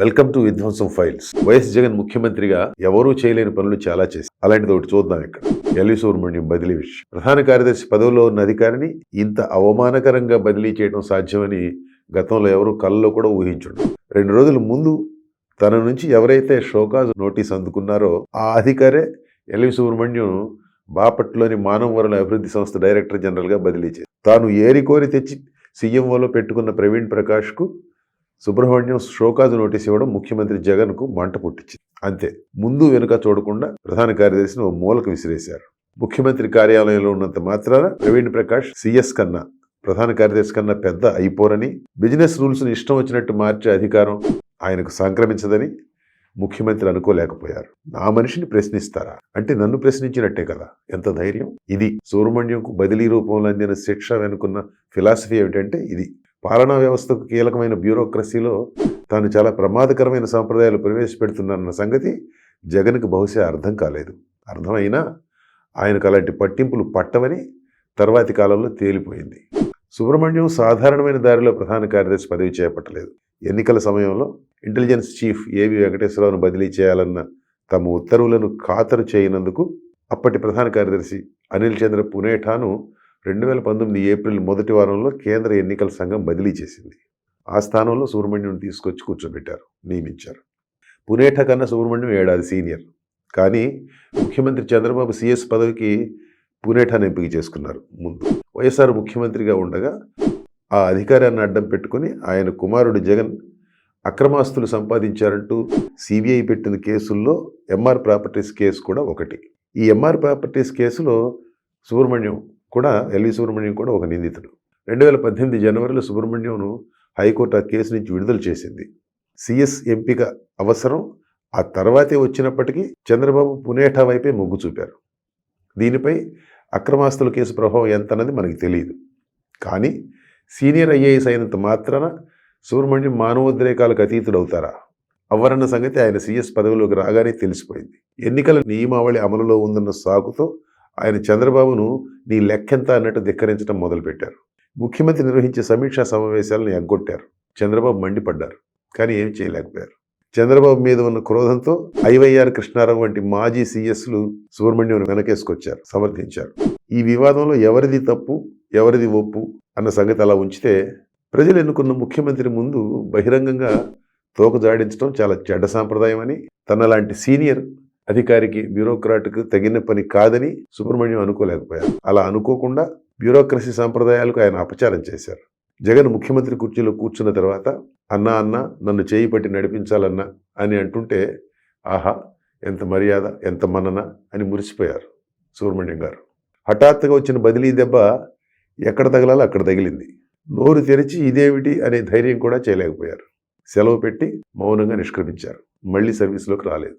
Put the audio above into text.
Welcome to విధ్వంసం files. YS Jagan ముఖ్యమంత్రిగా ఎవరూ చేయలేని పనులు చాలా చేసి అలాంటిది ఒకటి చూద్దాం ఇక్కడ. ఎల్వి సుబ్రహ్మణ్యం బదిలీ విషయం. ప్రధాన కార్యదర్శి పదవిలో ఉన్న అధికారిని ఇంత అవమానకరంగా బదిలీ చేయడం సాధ్యమని గతంలో ఎవరు కళ్ళలో కూడా ఊహించుండు. రెండు రోజుల ముందు తన నుంచి ఎవరైతే షోకాజ్ నోటీస్ అందుకున్నారో ఆ అధికారే ఎల్వి సుబ్రహ్మణ్యం బాపట్లోని మానవ వనరుల అభివృద్ధి సంస్థ డైరెక్టర్ జనరల్గా బదిలీ చేశారు. తాను ఏరి కోరి తెచ్చి సీఎంఓలో పెట్టుకున్న ప్రవీణ్ ప్రకాష్కు సుబ్రహ్మణ్యం షోకాజు నోటీస్ ఇవ్వడం ముఖ్యమంత్రి జగన్కు మంట పుట్టించింది. అంతే ముందు వెనుక చూడకుండా ప్రధాన కార్యదర్శిని ఓ మూలకు విసిరేశారు. ముఖ్యమంత్రి కార్యాలయంలో ఉన్నంత మాత్రాన ప్రవీణ్ ప్రకాష్ సిఎస్ కన్నా ప్రధాన కార్యదర్శి కన్నా పెద్ద అయిపోరని బిజినెస్ రూల్స్ని ఇష్టం వచ్చినట్టు మార్చే అధికారం ఆయనకు సంక్రమించదని ముఖ్యమంత్రి అనుకోలేకపోయారు. నా మనిషిని ప్రశ్నిస్తారా? అంటే నన్ను ప్రశ్నించినట్టే కదా. ఎంత ధైర్యం? ఇది సుబ్రహ్మణ్యంకు బదిలీ రూపంలో అందిన శిక్ష వెనుకున్న ఫిలాసఫీ ఏమిటంటే ఇది. పాలనా వ్యవస్థకు కీలకమైన బ్యూరోక్రసీలో తాను చాలా ప్రమాదకరమైన సంప్రదాయాలు ప్రవేశపెడుతున్నానన్న సంగతి జగన్కు బహుశా అర్థం కాలేదు. అర్థమైనా ఆయనకు అలాంటి పట్టింపులు పట్టవని తర్వాతి కాలంలో తేలిపోయింది. సుబ్రహ్మణ్యం సాధారణమైన దారిలో ప్రధాన కార్యదర్శి పదవి చేపట్టలేదు. ఎన్నికల సమయంలో ఇంటెలిజెన్స్ చీఫ్ ఏవి వెంకటేశ్వరరావును బదిలీ చేయాలన్న తమ ఉత్తర్వులను ఖాతరు చేయనందుకు అప్పటి ప్రధాన కార్యదర్శి అనిల్ చంద్ర పునేఠాను రెండు వేల పంతొమ్మిది ఏప్రిల్ మొదటి వారంలో కేంద్ర ఎన్నికల సంఘం బదిలీ చేసింది. ఆ స్థానంలో సుబ్రహ్మణ్యం తీసుకొచ్చి కూర్చోబెట్టారు నియమించారు. పునేఠ కన్నా సుబ్రహ్మణ్యం ఏడాది సీనియర్. కానీ ముఖ్యమంత్రి చంద్రబాబు సిఎస్ పదవికి పునేఠాను ఎంపిక చేసుకున్నారు ముందు. వైఎస్ఆర్ ముఖ్యమంత్రిగా ఉండగా ఆ అధికారాన్ని అడ్డం పెట్టుకుని ఆయన కుమారుడు జగన్ అక్రమాస్తులు సంపాదించారంటూ సిబిఐ పెట్టిన కేసుల్లో ఎంఆర్ ప్రాపర్టీస్ కేసు కూడా ఒకటి. ఈ ఎంఆర్ ప్రాపర్టీస్ కేసులో సుబ్రహ్మణ్యం కూడా ఎల్వి సుబ్రహ్మణ్యం కూడా ఒక నిందితుడు. రెండు వేల పద్దెనిమిది జనవరిలో సుబ్రహ్మణ్యంను హైకోర్టు ఆ కేసు నుంచి విడుదల చేసింది. సిఎస్ ఎంపిక అవసరం ఆ తర్వాతే వచ్చినప్పటికీ చంద్రబాబు పునేఠా వైపే మొగ్గు చూపారు. దీనిపై అక్రమాస్తుల కేసు ప్రభావం ఎంత అన్నది మనకి తెలియదు. కానీ సీనియర్ ఐఏఎస్ అయినంత మాత్రాన సుబ్రహ్మణ్యం మానవోద్రేకాలకు అతీతుడు అవుతారా అవ్వరన్న సంగతి ఆయన సీఎస్ పదవిలోకి రాగానే తెలిసిపోయింది. ఎన్నికల నియమావళి అమలులో ఉందన్న సాకుతో ఆయన చంద్రబాబును నీ లెక్కెంత అన్నట్టు ధిక్కరించడం మొదలుపెట్టారు. ముఖ్యమంత్రి నిర్వహించే సమీక్షా సమావేశాలను ఎగ్గొట్టారు. చంద్రబాబు మండిపడ్డారు. కానీ ఏం చేయలేకపోయారు. చంద్రబాబు మీద ఉన్న క్రోధంతో ఐవైఆర్ కృష్ణారావు వంటి మాజీ సీఎస్లు సుబ్రహ్మణ్యం వెనకేసుకొచ్చారు సమర్థించారు. ఈ వివాదంలో ఎవరిది తప్పు ఎవరిది ఒప్పు అన్న సంగతి అలా ఉంచితే ప్రజలు ఎన్నుకున్న ముఖ్యమంత్రి ముందు బహిరంగంగా తోక జాడించడం చాలా చెడ్డ సాంప్రదాయం అని తన లాంటి సీనియర్ అధికారికి బ్యూరోక్రాట్కు తగిన పని కాదని సుబ్రహ్మణ్యం అనుకోలేకపోయారు. అలా అనుకోకుండా బ్యూరోక్రసీ సాంప్రదాయాలకు ఆయన అపచారం చేశారు. జగన్ ముఖ్యమంత్రి కుర్చీలో కూర్చున్న తర్వాత అన్నా అన్న నన్ను చేయి పట్టి నడిపించాలన్నా అని అంటుంటే ఆహా ఎంత మర్యాద ఎంత మన్నన అని మురిసిపోయారు సుబ్రహ్మణ్యం గారు. హఠాత్తుగా వచ్చిన బదిలీ దెబ్బ ఎక్కడ తగలాలో అక్కడ తగిలింది. నోరు తెరిచి ఇదేమిటి అనే ధైర్యం కూడా చేయలేకపోయారు. సెలవు పెట్టి మౌనంగా నిష్క్రమించారు. మళ్ళీ సర్వీస్లోకి రాలేదు.